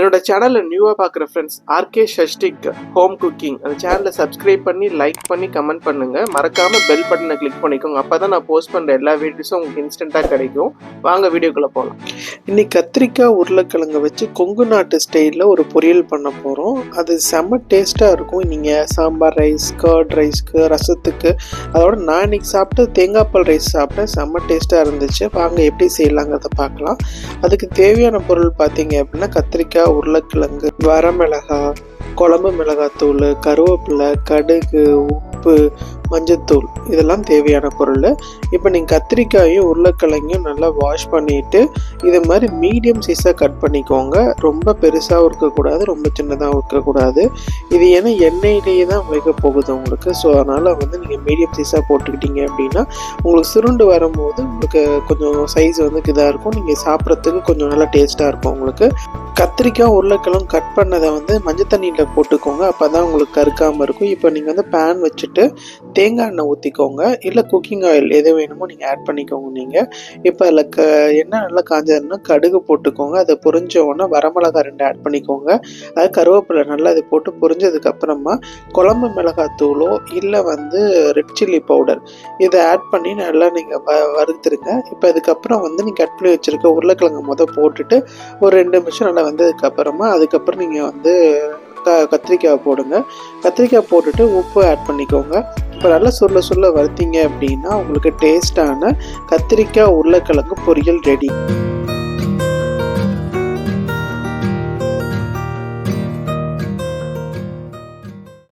என்னோட சேனலில் நியூவாக பார்க்குற friends RK Shashtik home cooking அந்த சேனலை சப்ஸ்கிரைப் பண்ணி லைக் பண்ணி கமெண்ட் பண்ணுங்கள் மறக்காமல் பெல் பட்டனை கிளிக் பண்ணிக்கோங்க. அப்போ தான் நான் போஸ்ட் பண்ணுற எல்லா வீடியோஸும் உங்களுக்கு இன்ஸ்டண்ட்டாக கிடைக்கும். வாங்க வீடியோக்குள்ளே போகலாம் இன்னைக்கு கத்திரிக்காய் உருளைக்கிழங்கு வச்சு கொங்கு நாட்டு ஸ்டைலில் ஒரு பொரியல் பண்ண போகிறோம் அது செம்ம டேஸ்ட்டாக இருக்கும். நீங்கள் சாம்பார் ரைஸ் கர்ட் ரைஸ்க்கு ரசத்துக்கு. அதோட நான் இன்னைக்கு சாப்பிட்டு தேங்காய் பால் ரைஸ் சாப்பிட்டேன் செம்ம டேஸ்ட்டாக இருந்துச்சு. வாங்க எப்படி செய்யலாங்கிறத பார்க்கலாம். அதுக்கு தேவையான பொருள் பார்த்தீங்க அப்படின்னா கத்திரிக்காய் உருளைக்கிழங்கு வரமிளகாய் குழம்பு மிளகாத்தூள் கருவேப்பிலை கடுகு உப்பு மஞ்சத்தூள். இதெல்லாம் தேவையான பொருள். இப்போ நீங்கள் கத்திரிக்காயும் உருளைக்கிழங்கையும் நல்லா வாஷ் பண்ணிவிட்டு இது மாதிரி மீடியம் சைஸாக கட் பண்ணிக்கோங்க. ரொம்ப பெருசாகவும் இருக்கக்கூடாது ரொம்ப சின்னதாகவும் இருக்கக்கூடாது. இது ஏன்னா எண்ணெயிலேயே தான் வேக போகுது உங்களுக்கு. ஸோ அதனால் வந்து நீங்கள் மீடியம் சைஸாக போட்டுக்கிட்டீங்க அப்படின்னா உங்களுக்கு சுருண்டு வரும்போது உங்களுக்கு கொஞ்சம் சைஸ் வந்து இதாக இருக்கும். நீங்கள் சாப்பிட்றதுக்கு கொஞ்சம் நல்லா டேஸ்ட்டாக இருக்கும் உங்களுக்கு. கத்திரிக்காய் உருளைக்கிழங்கு கட் பண்ணதை வந்து மஞ்சள் தண்ணியில் போட்டுக்கோங்க. அப்போ தான் உங்களுக்கு கருக்காமல் இருக்கும். இப்போ நீங்கள் வந்து பேன் வச்சுட்டு தேங்காய் எண்ணெய் ஊற்றிக்கோங்க இல்லை குக்கிங் ஆயில் எது வேணுமோ நீங்கள் ஆட் பண்ணிக்கோங்க நீங்கள் இப்போ அதில் க எண்ணெய் நல்லா காஞ்சதுன்னா கடுகு போட்டுக்கோங்க. அதை பொறிஞ்ச உடனே வரமிளகாய் ரெண்டு ஆட் பண்ணிக்கோங்க. அது கருவேப்பிலை நல்லா இது போட்டு பொரிஞ்சதுக்கப்புறமா குழம்பு மிளகாய் தூளோ இல்லை வந்து ரெட் சில்லி பவுடர் இதை ஆட் பண்ணி நல்லா நீங்கள் வ வறுத்துருங்க. இப்போ இதுக்கப்புறம் வந்து நீங்கள் கட் பண்ணி வச்சுருக்க உருளைக்கிழங்கு மொதல் போட்டுட்டு ஒரு ரெண்டு நிமிஷம் நல்லா வந்ததுக்கப்புறமா அதுக்கப்புறம் நீங்கள் வந்து க கத்திரிக்காய் போடுங்க. கத்திரிக்காய் போட்டுட்டு உப்பு ஆட் பண்ணிக்கோங்க. இப்போ நல்லா சுருள சுருள வருத்தீங்க அப்படின்னா உங்களுக்கு டேஸ்டான கத்திரிக்காய் உருளைக்கிழங்கு பொரியல் ரெடி